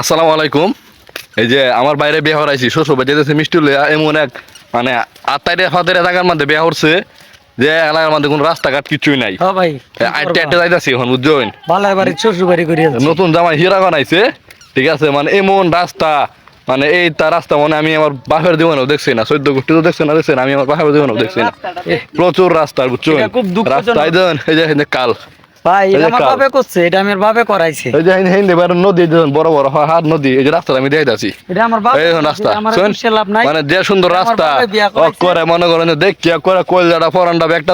আসসালামু আলাইকুম। এই যে আমার বাইরে বিয়ে হরাইছি শ্বশুর বাড়ি যেতেছে মিষ্টি লইয়া এমন এক মানে আত্মাইরে ফাতের জায়গার মধ্যে বিয়ে হচ্ছে যে এলাকার মধ্যে কোনো রাস্তাঘাট কিছুই নাই। হ্যাঁ ভাই আটটা আটটা যাইতাছি এখন বুঝছেন? বালায় বাড়ি শ্বশুর বাড়ি করিয়া নতুন জামাই হীরা বানাইছে ঠিক আছে মানে এমন রাস্তা মানে এই তার রাস্তা মানে আমি আমার বাপের জীবনেও দেখছি না চোদ্দ গোষ্ঠী তো দেখছি না দেখছি না আমি আমার বাপের জীবনেও দেখছি না। প্রচুর রাস্তা দেন এই যে কাল। ভাই এটা যে আমার কাল। বাপে করছে এটা আমার বাপে করাইছে। এই যে হিন্দি বাইরে নদী বড় বড় নদী এই যে রাস্তা আমি দেখে এটা আমার এই রাস্তা শোন, মানে যে সুন্দর রাস্তা ও করে মনে করেন যে দেখিয়া করে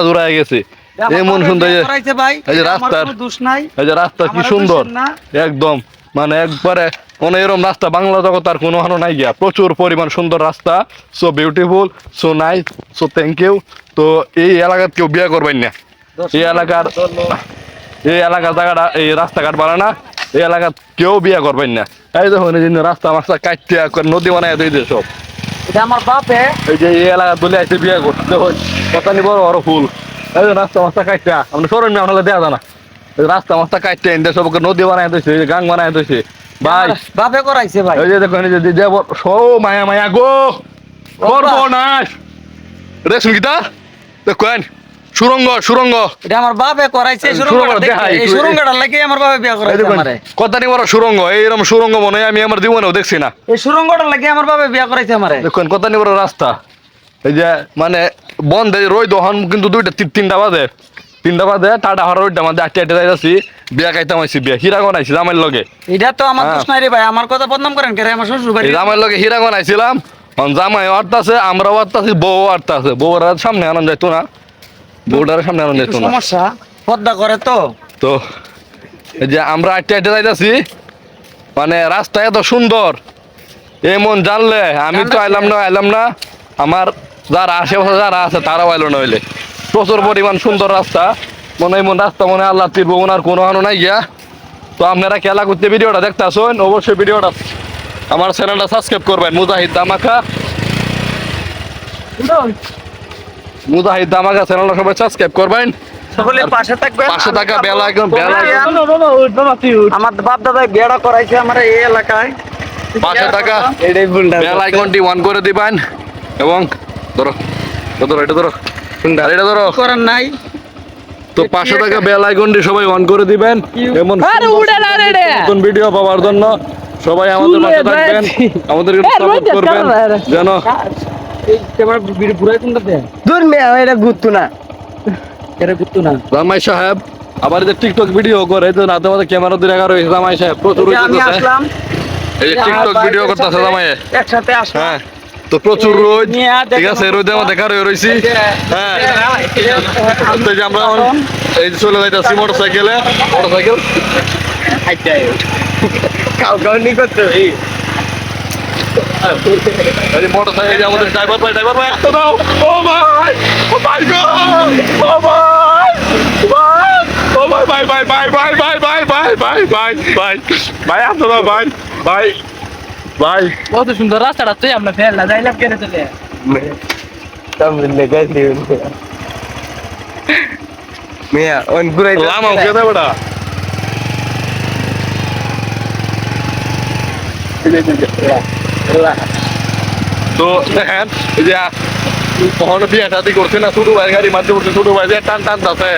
জোড়ায় গেছে। এমন সুন্দর এই যে- রাস্তার এই যে রাস্তা কি সুন্দর? একদম। মানে একবারে কোনো এরকম রাস্তা বাংলা জগৎ আর কোনো হানো নাই গিয়া। প্রচুর পরিমাণ সুন্দর রাস্তা so beautiful so nice so thank you তো এই এলাকার কেউ বিয়ে করবেন না। এই এলাকার এই এলাকার জায়গাটা এই রাস্তাঘাট বানা না এই এলাকার কেউ বিয়ে করবেন না। এই দেখুন এই যে রাস্তা মাস্তা করে নদী বানায় দিয়ে দিয়ে সব। এটা আমার বাপে। এই যে এই এলাকা বলে আইসে বিয়ে করতে দেখুন কত নি বড় বড় ফুল। এই যে রাস্তা মাস্তা কাটটা আমরা সরণ না আমরা দেয়া জানা। রাস্তা মাস্তা কাটতে এনে সবকে নদী বানায় দিয়েছে এই যে গাং বানায় দিয়েছে। ভাই বাপে করাইছে ভাই। এই যে দেখুন এই যে দেব সো মায়া মায়া গো। সর্বনাশ। রেশম গীতা দেখুন। সুরঙ্গ সুরঙ্গ। এটা আমার বাপে করাইছে এই সুরঙ্গটা সুরঙ্গটা লাগি আমার বাপে বিয়া করাইছে আমারে। কত নি বড় সুরঙ্গ এইরকম সুরঙ্গ মনে আমি আমার জীবনেও দেখছি না। এই সুরঙ্গটার লাগি আমার বাপে বিয়া করাইছে আমারে। দেখুন নি বড় রাস্তা। এই যে মানে বন্ধে রই দহন কিন্তু দুইটা তিনটা বাজে। তিনটা বাজে টাটা হওয়ার ওইটা মধ্যে আটটা আটটা যাইতাছি বিয়া খাইতাম আইছি বিয়া। হীরা গনাইছি জামাইর লগে? এটা তো আমার হ্যাঁ। দোষ নাই রে ভাই আমার কথা বদনাম করেন কে? আমার শ্বশুর বাড়ি জামাইর লগে হীরা গনাইছিলাম জামাই অর্থাছে আমরাও অর্থাছি বউ অর্থাছে আছে আর সামনে আনন্দ যাইতো না। বউটার সামনে আনন্দ না? সমস্যা পদ্মা করে তো। তো এই যে আমরা আটটা আটটা যাইতাছি মানে রাস্তা এত সুন্দর এমন জানলে আমি তো আইলাম না আইলাম না আমার যারা আশেপাশে যারা আছে তারাও আইলো না হইলে। প্রচুর পরিমাণ সুন্দর রাস্তা মনে হয় এমন রাস্তা মনে আল্লাহ তীর আর কোনো আনো নাই গিয়া। তো আপনারা খেলা করতে ভিডিওটা দেখতে আসুন অবশ্যই ভিডিওটা আমার চ্যানেলটা সাবস্ক্রাইব করবেন মুজাহিদ দামাখা মুজাহিদ দামাখা চ্যানেলটা সবাই সাবস্ক্রাইব করবেন। সকলে পাশে থাকবে পাশে থাকা বেলা একদম বেলা আমার বাপ দাদা বিয়েটা করাইছে আমার এই এলাকায়। পাশে থাকা বেল আইকনটি অন করে দিবেন। এবং ধরো ধরো এটা ধরো। এটা ধরো। করার নাই? তো পাশে থাকা বেল আইকনটি সবাই অন করে দিবেন। এমন। নতুন ভিডিও পাওয়ার জন্য সবাই আমাদের পাশে থাকবেন। আমাদের সাপোর্ট করবেন। যেন দূর মেয়ে এটা ঘুরতো না এটা ঘুরতো না জামাই সাহেব আবার যে টিকটক ভিডিও করে তো রাতে মাঝে ক্যামেরা দিয়ে রাখা রয়েছে জামাই সাহেব প্রচুর। আসলাম এই যে টিকটক ভিডিও করতেছে জামাই একসাথে আসলাম হ্যাঁ তো প্রচুর রোদ ঠিক আছে রোদে আমার দেখা রয়েছি হ্যাঁ তো এই যে আমরা এই চলে যাইতেছি মোটর সাইকেলে মোটর সাইকেল এই যে মোটর সাইকেল আমাদের ড্রাইভার ভাই ড্রাইভার ভাই একটা দাও ও ভাই ও ভাই গো ও ভাই ভাই ও ভাই ভাই ভাই ভাই ভাই ভাই ভাই ভাই ভাই ভাই ভাই ভাই একটা দাও ভাই ভাই ভাই কত সুন্দর রাস্তাটা তুই আমরা ফেললা যাইলাম কেন চলে মিয়া অন ঘুরাই লামা উঠে দেবে না তো দেখেন যে কখনো বিয়ে শাদি করছে না ছোট ভাই গাড়ি মারতে করছে ছোট ভাই যে টান টান আছে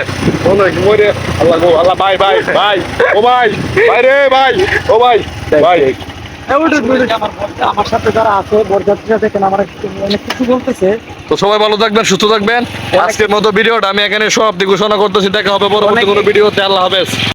মরে আল্লাহ গো আল্লাহ ভাই ভাই ভাই ও ভাই ভাই রে ভাই ও ভাই ভাই। আমার আমার সাথে যারা আছে বরযাত্রীরা দেখেন আমার অনেক কিছু বলতেছে। তো সবাই ভালো থাকবেন সুস্থ থাকবেন। আজকের মতো ভিডিওটা আমি এখানে সব ঘোষণা করতেছি দেখা হবে পরবর্তী কোনো ভিডিওতে আল্লাহ হাফেজ।